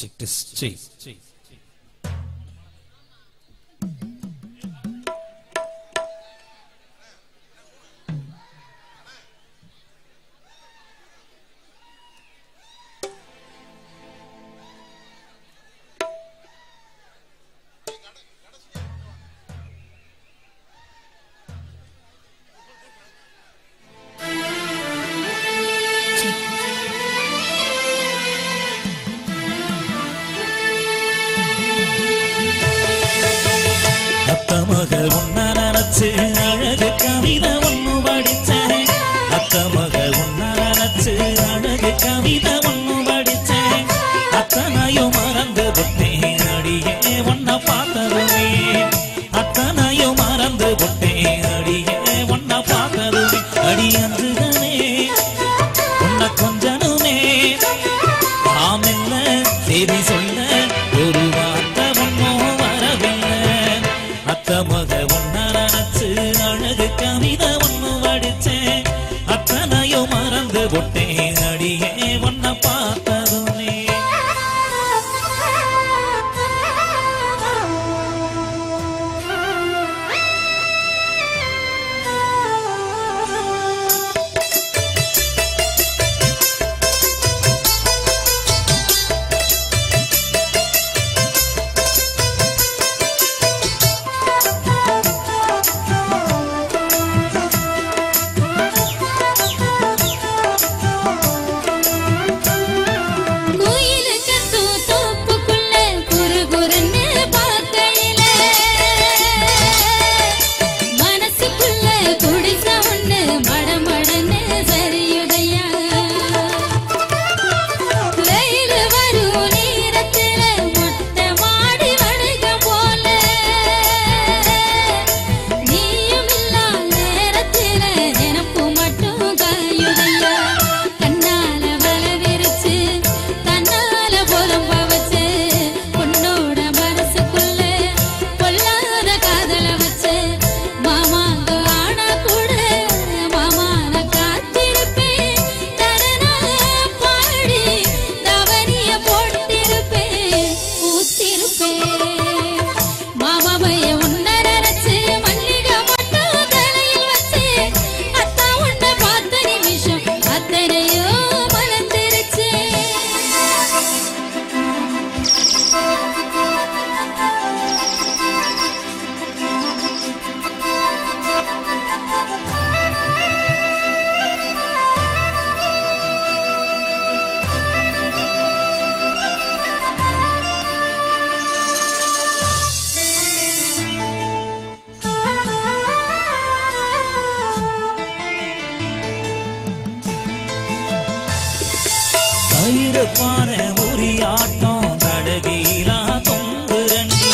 chick to street. அது உன்ன நினைச்சு சிறப்பான உரியாட்டம் தடவீலா தொங்கு ரெண்டு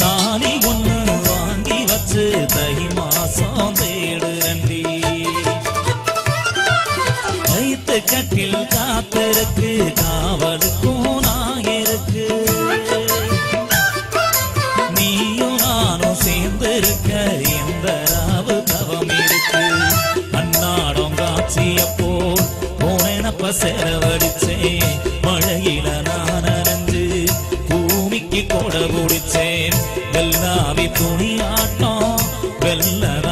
தாலி ஒன்று வாங்கி வச்சு தை மாசம் தேடு ரெண்டி வைத்து கட்டில் காத்திருக்கு காவலுக்கும் செலவழிச்சே மழையில நான் அரைஞ்சு பூமிக்கு கொடை பிடிச்சேன் வெள்ளாவி துணியாட்டம் வெள்ளரா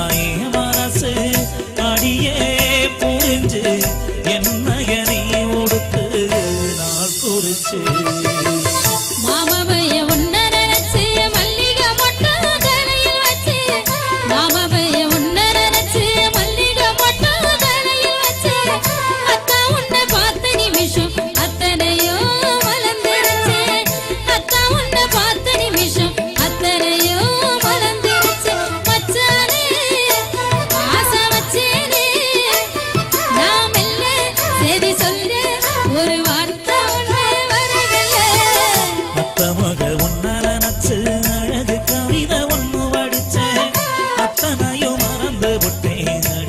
Yeah.